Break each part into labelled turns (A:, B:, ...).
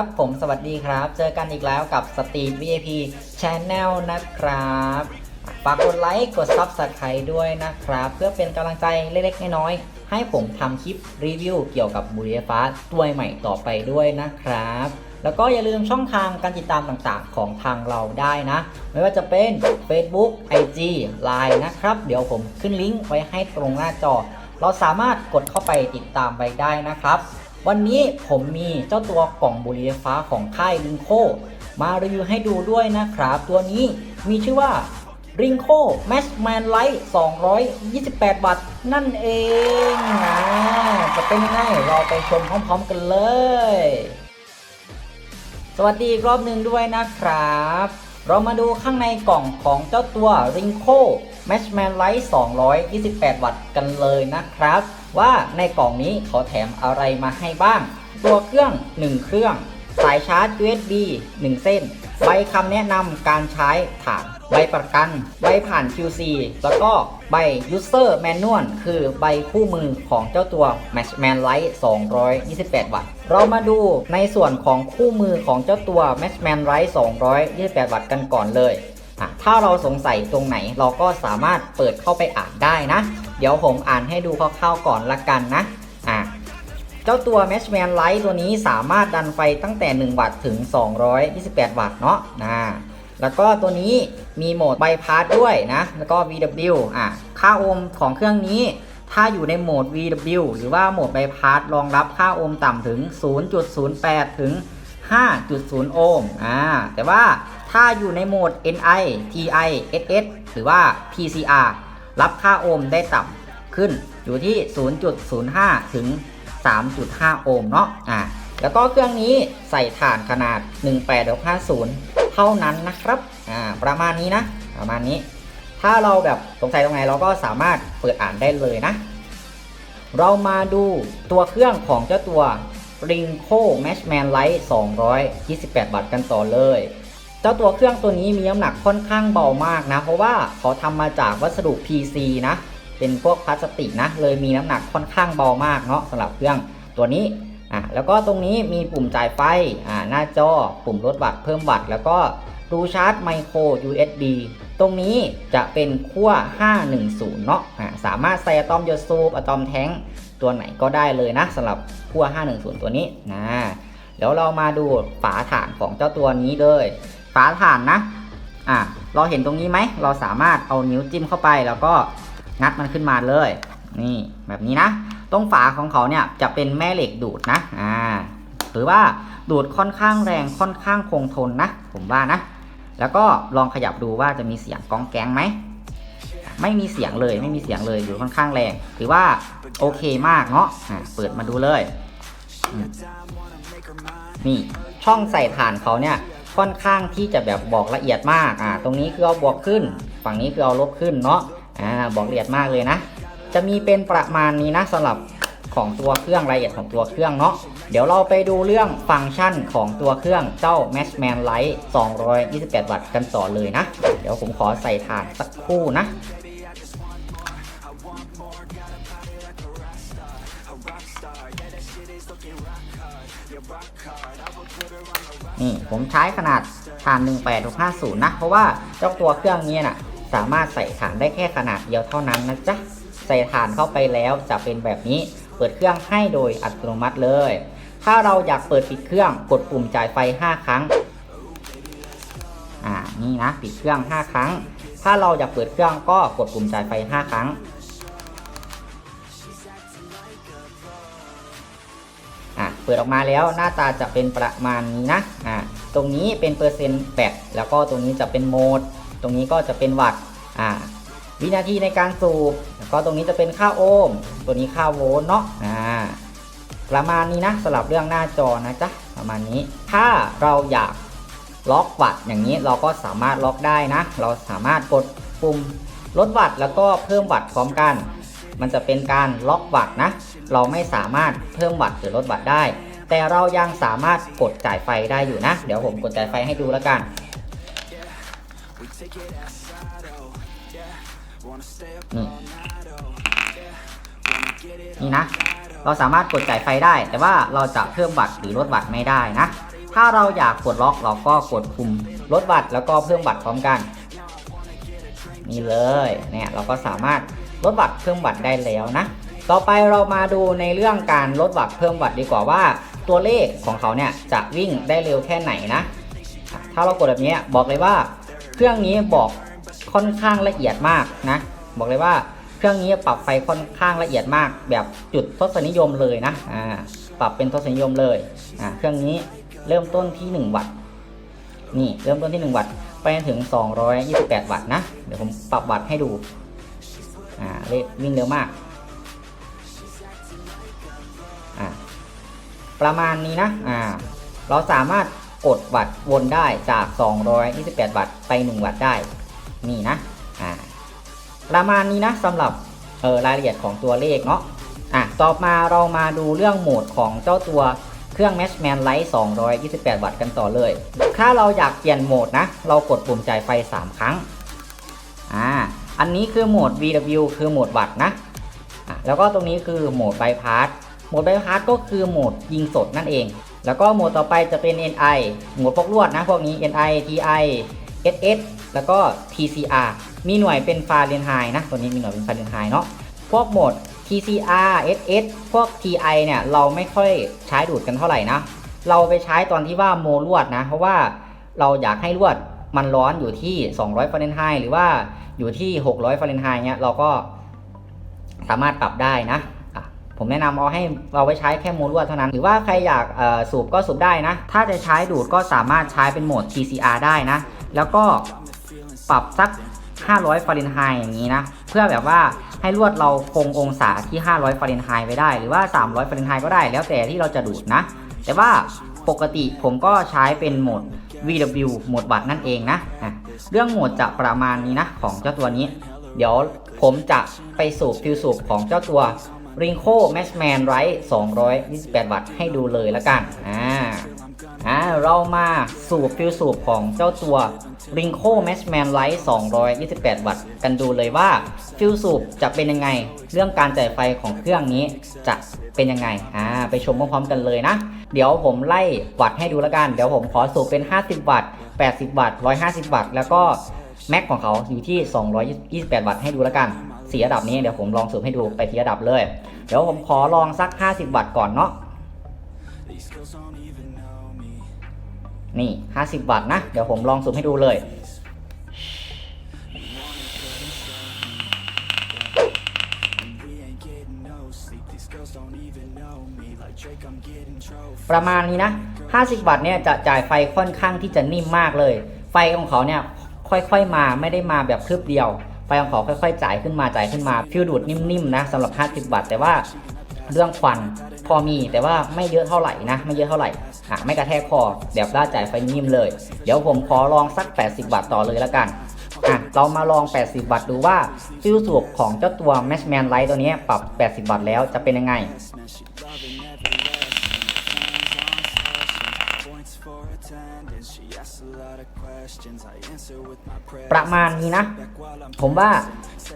A: ครับผมสวัสดีครับ เจอกันอีกแล้วกับสตรีท VIP Channel นะครับฝากกดไลค์กด Subscribe ด้วยนะครับ เพื่อเป็นกำลังใจเล็กๆน้อยๆให้ผมทำคลิปรีวิวเกี่ยวกับบุรีไฟฟ้าตัวใหม่ต่อไปด้วยนะครับ แล้วก็อย่าลืมช่องทางการติดตามต่างๆ ของทางเราได้นะ ไม่ว่าจะเป็น Facebook IG Line นะครับ เดี๋ยวผมขึ้นลิงก์ไว้ให้ตรงหน้าจอ เราสามารถกดเข้าไปติดตามไปได้นะครับ วันนี้ผมมีเจ้าตัวกล่องบุหรี่ไฟฟ้าของค่ายลิงโคมารีวิวให้ดูด้วยนะครับ ตัวนี้มีชื่อว่า r i n c o Matchman Light 228 วัตต์นั่นเองนะจะเป็นยังไงเราไปชมพร้อมๆกันเลย สวัสดีรอบหนึ่งด้วยนะครับ เรามาดูข้างในกล่องของเจ้าตัว r i n c o Matchman Light 228 วัตต์กันเลยนะครับ ว่าในกล่องนี้เขาแถมอะไรมาให้บ้าง ตัวเครื่อง 1 เครื่อง สายชาร์จ USB 1 เส้น ใบคำแนะนำการใช้ฐาน ใบประกัน ใบผ่าน QC แล้วก็ใบ User Manual คือใบคู่มือของเจ้าตัว Matchman Light 228 วัตต์ เรามาดูในส่วนของคู่มือของเจ้าตัว Matchman Light 228 วัตต์กันก่อนเลย ถ้าเราสงสัยตรงไหนเราก็สามารถเปิดเข้าไปอ่านได้นะ เดี๋ยวผมอ่านให้ดูคร่าวๆก่อนละกันนะอะเจ้าตัว Matchman Light ตัวนี้สามารถดันไฟตั้งแต่ 1 วัตต์ถึง 228 วัตต์เนาะนะแล้วก็ตัวนี้มีโหมดไบพาสด้วยนะ แล้วก็ VW อะค่าโอห์มของเครื่องนี้ถ้าอยู่ในโหมด VW หรือว่าโหมดไบพาสรองรับค่าโอห์มต่ำถึง 0.08 ถึง 5.0 โอห์มอ่าแต่ว่าถ้าอยู่ในโหมด NI TI SS หรือว่า PCR รับค่าโอห์มได้ต่ำขึ้นอยู่ที่ 0.05 ถึง 3.5 โอห์มเนาะอ่าแล้วก็เครื่องนี้ใส่ถ่านขนาด 18650 เท่านั้นนะครับอ่าประมาณนี้นะ ประมาณนี้ ถ้าเราแบบสงสัยตรงไหนเราก็สามารถเปิดอ่านได้เลยนะ เรามาดูตัวเครื่องของเจ้าตัว r i n c o Matchman Light 228วัตต์กันต่อเลย เจ้าตัวเครื่องตัวนี้มีน้ำหนักค่อนข้างเบามากนะ เพราะว่าเขาทำมาจากวัสดุ PC นะ เป็นพวกพลาสติกนะ เลยมีน้ำหนักค่อนข้างเบามากเนาะสำหรับเครื่องตัวนี้อะแล้วก็ตรงนี้มีปุ่มจ่ายไฟอ่าหน้าจอปุ่มลดวัตต์เพิ่มวัตต์แล้วก็รูชาร์จไมโคร USB ตรงนี้จะเป็นขั้ว 510 เนาะอ่าสามารถใส่อะตอมโยซูปอะตอมแท้งตัวไหนก็ได้เลยนะสำหรับขั้ว 510 ตัวนี้นะแล้วเรามาดูฝาถ่านของเจ้าตัวนี้เลยาถ่านนะอะเราเห็นตรงนี้ไหม เราสามารถเอานิ้วจิ้มเข้าไปแล้วก็งัดมันขึ้นมาเลย นี่แบบนี้นะ ตรงฝาของเขาเนี่ยจะเป็นแม่เหล็กดูดนะอ่าหรือว่าดูดค่อนข้างแรงค่อนข้างคงทนนะ ผมว่านะ แล้วก็ลองขยับดูว่าจะมีเสียงก้องแก๊งไหมไม่มีเสียงเลยไม่มีเสียงเลยอยู่ค่อนข้างแรง ถือว่าโอเคมากเนาะอ่าเปิดมาดูเลย นี่ช่องใส่ถ่านเขาเนี่ย ค่อนข้างที่จะแบบบอกละเอียดมากอ่าตรงนี้คือเอาบวกขึ้น ฝั่งนี้คือเอาลบขึ้นเนาะอ่าบอกละเอียดมากเลยนะ จะมีเป็นประมาณนี้นะสำหรับของตัวเครื่องรายละเอียดของตัวเครื่องเนาะเดี๋ยวเราไปดูเรื่องฟังก์ชันของตัวเครื่องเจ้า Matchman Light 228 วัตต์กันต่อเลยนะ เดี๋ยวผมขอใส่ถานสักคู่นะ นี่ผมใช้ขนาดถ่าน 18650 นะ เพราะว่าเจ้าตัวเครื่องนี้น่ะ สามารถใส่ถ่านได้แค่ขนาดเดียวเท่านั้นนะจ๊ะ ใส่ถ่านเข้าไปแล้วจะเป็นแบบนี้ เปิดเครื่องให้โดยอัตโนมัติเลย ถ้าเราอยากเปิดปิดเครื่องกดปุ่มจ่ายไฟ 5 ครั้ง อ่า นี่นะ ปิดเครื่อง 5 ครั้ง ถ้าเราอยากเปิดเครื่องก็กดปุ่มจ่ายไฟ 5 ครั้ง ปิดออกมาแล้วหน้าตาจะเป็นประมาณนี้นะอ่าตรงนี้เป็นเปอร์เซ็นต์แบตแล้วก็ตรงนี้จะเป็นโหมด ตรงนี้ก็จะเป็นวัตต์อ่าวินาทีในการสูบแล้วก็ตรงนี้จะเป็นค่าโอห์มตัวนี้ค่าโวลต์เนาะอ่าประมาณนี้นะสำหรับเรื่องหน้าจอนะจ๊ะประมาณนี้ ถ้าเราอยากล็อกวัตต์อย่างนี้เราก็สามารถล็อกได้นะ เราสามารถกดปุ่มลดวัตต์แล้วก็เพิ่มวัตต์พร้อมกัน มันจะเป็นการล็อกวัตต์นะ เราไม่สามารถเพิ่มวัตต์หรือลดวัตต์ได้ แต่เรายังสามารถกดจ่ายไฟได้อยู่นะ เดี๋ยวผมกดจ่ายไฟให้ดูแล้วกันนี่นี่นะ เราสามารถกดจ่ายไฟได้ แต่ว่าเราจะเพิ่มวัตต์หรือลดวัตต์ไม่ได้นะ ถ้าเราอยากกดล็อกเราก็กดปุ่มลดวัตต์แล้วก็เพิ่มวัตต์พร้อมกัน นี่เลย เนี่ยเราก็สามารถ ลดวัตต์เพิ่มวัตต์ได้แล้วนะ ต่อไปเรามาดูในเรื่องการลดวัตต์เพิ่มวัตต์ดีกว่าว่า ตัวเลขของเขาเนี่ยจะวิ่งได้เร็วแค่ไหนนะ ถ้าเรากดแบบนี้บอกเลยว่า เครื่องนี้บอกค่อนข้างละเอียดมากนะ บอกเลยว่าเครื่องนี้ปรับไฟค่อนข้างละเอียดมาก แบบจุดทศนิยมเลยนะอ่าปรับเป็นทศนิยมเลยอ่าเครื่องนี้เริ่มต้นที่ 1 วัตต์นี่เริ่มต้นที่ 1 วัตต์ไปจนถึง 228 วัตต์นะ เดี๋ยวผมปรับวัตต์ให้ดู อ่าเลขวิ่งเร็วมาก อ่าประมาณนี้นะ อ่า เราสามารถกดวัตต์วนได้จาก 228 วัตต์ไป 1 วัตต์ได้ นี่นะ อ่า ประมาณนี้นะสำหรับ เออรายละเอียดของตัวเลขเนาะ อะ ต่อมาเรามาดูเรื่องโหมดของเจ้าตัวเครื่อง Matchman Light 228 วัตต์กันต่อเลย ถ้าเราอยากเปลี่ยนโหมดนะ เรากดปุ่มจ่ายไฟ 3 ครั้ง อันนี้คือโหมด VW คือโหมดวัตต์นะแล้วก็ตรงนี้คือโหมด Bypass โหมด Bypass ก็คือโหมดยิงสดนั่นเอง แล้วก็โหมดต่อไปจะเป็น NI โหมดพวกลวดนะพวกนี้ NI TI SS แล้วก็ TCR มีหน่วยเป็นฟาเรนไฮต์นะ ตัวนี้มีหน่วยเป็นฟาเรนไฮต์เนาะ พวกโหมด TCR SS พวก TI เนี่ยเราไม่ค่อยใช้ดูดกันเท่าไหร่นะ เราไปใช้ตอนที่ว่าโมลวดนะ เพราะว่าเราอยากให้ลวด มันร้อนอยู่ที่ 200ฟาเรนไฮต์หรือว่าอยู่ที่ 600ฟาเรนไฮต์เนี่ยเราก็สามารถปรับได้นะผมแนะนำเอาให้เราไปใช้แค่โมลวดเท่านั้น หรือว่าใครอยากสูบก็สูบได้นะ ถ้าจะใช้ดูดก็สามารถใช้เป็นโหมด TCR ได้นะ แล้วก็ปรับสัก 500 ฟาเรนไฮต์อย่างนี้นะ เพื่อแบบว่าให้ลวดเราคงองศาที่ 500 ฟาเรนไฮต์ไว้ได้ หรือว่า 300 ฟาเรนไฮต์ก็ได้ แล้วแต่ที่เราจะดูดนะ แต่ว่าปกติผมก็ใช้เป็นโหมด VW โหมดวัตต์นั่นเองนะะเรื่องโหมดจะประมาณนี้นะของเจ้าตัวนี้ เดี๋ยวผมจะไปสูบฟิวสูบของเจ้าตัว r i n c o Matchman Right 228 วัตต์ให้ดูเลยละกันอ่า อ่าเรามาสูบฟิวสูบของเจ้าตัว r i n c o Matchman Light 228 วัตต์กันดูเลยว่าฟิวสูบจะเป็นยังไง เรื่องการจ่ายไฟของเครื่องนี้จะเป็นยังไงอ่าไปชมพร้อมๆกันเลยนะ เดี๋ยวผมไล่วัตต์ให้ดูละกัน เดี๋ยวผมขอสูบเป็น 50 วัตต์ 80 วัตต์ 150 วัตต์ แล้วก็แม็กของเขาอยู่ที่ 228 วัตต์ให้ดูละกันสีระดับนี้เดี๋ยวผมลองสูบให้ดูไปทีระดับเลย เดี๋ยวผมขอลองสัก 50 วัตต์ก่อนเนาะ นี่ 50 วัตต์นะ เดี๋ยวผมลองสูบให้ดูเลย ประมาณนี้นะ 50 วัตต์เนี่ยจะจ่ายไฟค่อนข้างที่จะนิ่มมากเลย ไฟของเขาเนี่ยค่อยๆมาไม่ได้มาแบบพรึบเดียวไฟของเขาค่อยๆจ่ายขึ้นมาจ่ายขึ้นมาฟิลดูดนิ่มๆนะสำหรับ 50 วัตต์แต่ว่า เรื่องควันพอมีแต่ว่าไม่เยอะเท่าไหร่นะ ไม่เยอะเท่าไหร่อะไม่กระแทกคอแบบด้าจ่ายไฟนิ่มเลย เดี๋ยวผมขอลองสัก 80 บาทต่อเลยแล้วกันอะเรามาลอง 80 บาทดูว่าฟิลสูบของเจ้าตัว Matchman Light ตัวนี้ปรับ 80 บาทแล้วจะเป็นยังไง ประมาณนี้นะ ผมว่า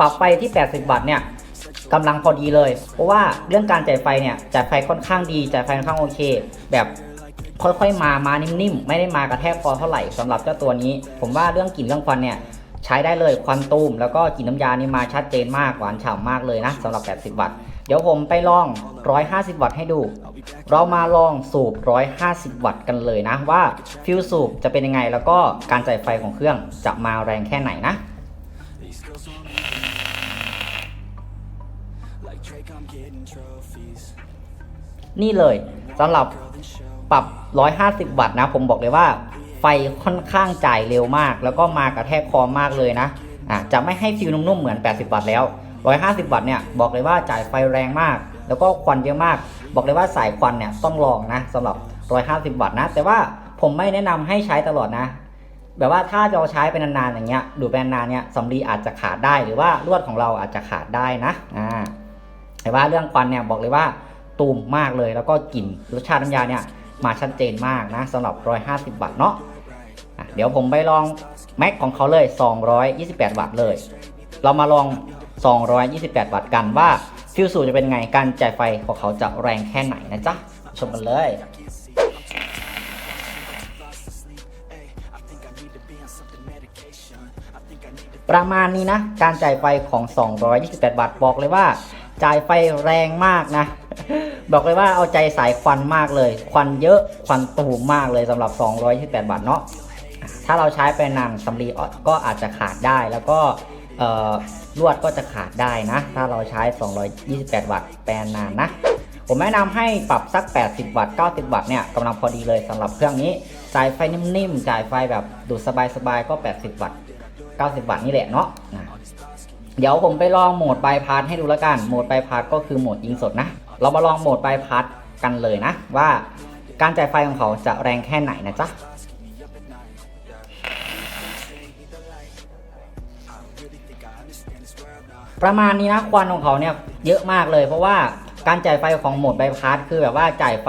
A: ปรับไฟที่ 80 วัตต์เนี่ยกำลังพอดีเลย เพราะว่าเรื่องการจ่ายไฟเนี่ยจ่ายไฟค่อนข้างดีจ่ายไฟค่อนข้างโอเค แบบค่อยๆมามานิ่มๆ ไม่ได้มากระแทกคอเท่าไหร่สำหรับเจ้าตัวนี้ ผมว่าเรื่องกลิ่นเรื่องควันเนี่ยใช้ได้เลยควันตูมแล้วก็กลิ่นน้ำยานี่มาชัดเจนมากหวานฉ่ำมากเลยนะสำหรับ 80 วัตต์ เดี๋ยวผมไปลอง 150 วัตต์ให้ดู เรามาลองสูบ 150 วัตต์กันเลยนะว่าฟิลสูบจะเป็นยังไงแล้วก็การจ่ายไฟของเครื่องจะมาแรงแค่ไหนนะ นี่เลยสำหรับปรับ 150 วัตต์นะ ผมบอกเลยว่าไฟค่อนข้างจ่ายเร็วมาก แล้วก็มากระแทกคอมากเลยนะอะจะไม่ให้ฟิลนุ่มๆเหมือน 80 วัตต์แล้ว 150 วัตต์เนี่ยบอกเลยว่าจ่ายไฟแรงมาก แล้วก็ควันเยอะมาก บอกเลยว่าสายควันเนี่ยต้องลองนะสำหรับ 150 วัตต์นะ แต่ว่าผมไม่แนะนำให้ใช้ตลอดนะ แบบว่าถ้าเราใช้เป็นนานๆอย่างเงี้ยดูเป็นนานๆเนี่ยสำลีอาจจะขาดได้หรือว่าลวดของเราอาจจะขาดได้นะอ่าแต่ว่าเรื่องควันเนี่ยบอกเลยว่าตูมมากเลย แล้วก็กลิ่นรสชาติน้ำยาเนี่ยมาชัดเจนมากนะสำหรับ 150 วัตต์เนาะอะเดี๋ยวผมไปลองแม็กของเขาเลย 228 วัตต์เลย เรามาลอง 228 วัตต์กันว่าฟิลสูจะเป็นไง การจ่ายไฟของเขาจะแรงแค่ไหนนะจ๊ะ ชมกันเลยประมาณนี้นะ การจ่ายไฟของ 228บาทบอกเลยว่า จ่ายไฟแรงมากนะ บอกเลยว่าเอาใจสายควันมากเลย ควันเยอะ ควันตูมมากเลยสำหรับ 228บาทเนาะ ถ้าเราใช้ไปนานสำลีก็อาจจะขาดได้ แล้วก็ ลวดก็จะขาดได้นะ ถ้าเราใช้ 228 วัตต์แปลนนานนะ ผมแนะนำให้ปรับสัก 80 วัตต์ 90 วัตต์เนี่ยกำลังพอดีเลยสำหรับเครื่องนี้ จ่ายไฟนิ่มๆ จ่ายไฟแบบดูดสบายๆ ก็ 80 วัตต์ 90 วัตต์นี่แหละเนาะนะเดี๋ยวผมไปลองโหมดบายพาสให้ดูแล้วกัน โหมดบายพาสก็คือโหมดยิงสดนะ เรามาลองโหมดบายพาสกันเลยนะ ว่าการจ่ายไฟของเขาจะแรงแค่ไหนนะจ๊ะ ประมาณนี้นะควันของเขาเนี่ยเยอะมากเลย เพราะว่าการจ่ายไฟของโหมดไบพาสคือแบบว่าจ่ายไฟ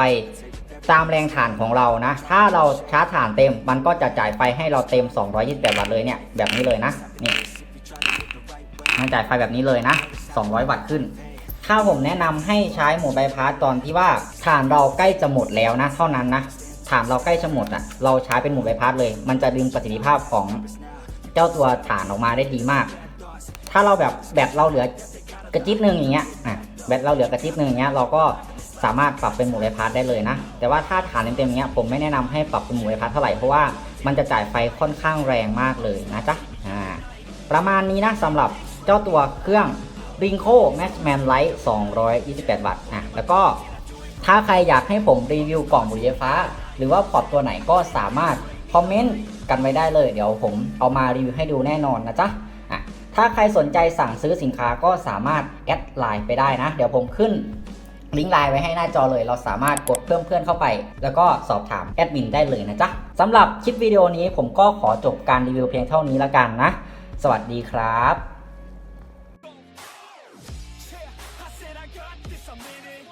A: ตามแรงถ่านของเรานะ ถ้าเราชาร์จถ่านเต็ม มันก็จะจ่ายไฟให้เราเต็ม 228 วัตต์เลยเนี่ย แบบนี้เลยนะ นี่ มันจ่ายไฟแบบนี้เลยนะ 200 วัตต์ขึ้น ถ้าผมแนะนำให้ใช้โหมดไบพาสตอนที่ว่าถ่านเราใกล้จะหมดแล้วนะ เท่านั้นนะ ถ่านเราใกล้จะหมดอะ เราใช้เป็นโหมดไบพาสเลย มันจะดึงประสิทธิภาพของเจ้าตัวถ่านออกมาได้ดีมาก ถ้าเราแบบแบตเราเหลือกระจิบหนึ่งอย่างเงี้ยอะแบตเราเหลือกระจิบหนึ่งอย่างเงี้ยเราก็สามารถปรับเป็นหมู่ไฟพาร์ได้เลยนะ แต่ว่าถ้าฐานเต็มๆเงี้ยผมไม่แนะนำให้ปรับเป็นหมู่ไฟพาร์เท่าไหร่เพราะว่ามันจะจ่ายไฟค่อนข้างแรงมากเลยนะจ๊ะอ่าประมาณนี้นะสำหรับเจ้าตัวเครื่อง r i n c o Maxman Light 228 วัตต์อะแล้วก็ถ้าใครอยากให้ผมรีวิวกล่องบุหรี่ไฟฟ้า หรือว่าพอร์ตตัวไหนก็สามารถคอมเมนต์กันไว้ได้เลย เดี๋ยวผมเอามารีวิวให้ดูแน่นอนนะจ๊ะ ถ้าใครสนใจสั่งซื้อสินค้าก็สามารถแอดไลน์ไปได้นะ เดี๋ยวผมขึ้นลิงก์ไลน์ไว้ให้หน้าจอเลย เราสามารถกดเพิ่มเพื่อนเข้าไป แล้วก็สอบถามแอดมินได้เลยนะจ๊ะสำหรับคลิปวิดีโอนี้ผมก็ขอจบการรีวิวเพียงเท่านี้แล้วกันนะ สวัสดีครับ
B: I said I got this, I'm in it.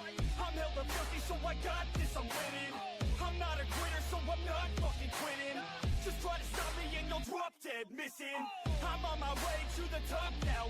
B: I'm hella filthy, so I got this, I'm winning. I'm not a quitter, so I'm not fucking quitting. Just try to stop me and you'll drop dead missing. On my way to the top now.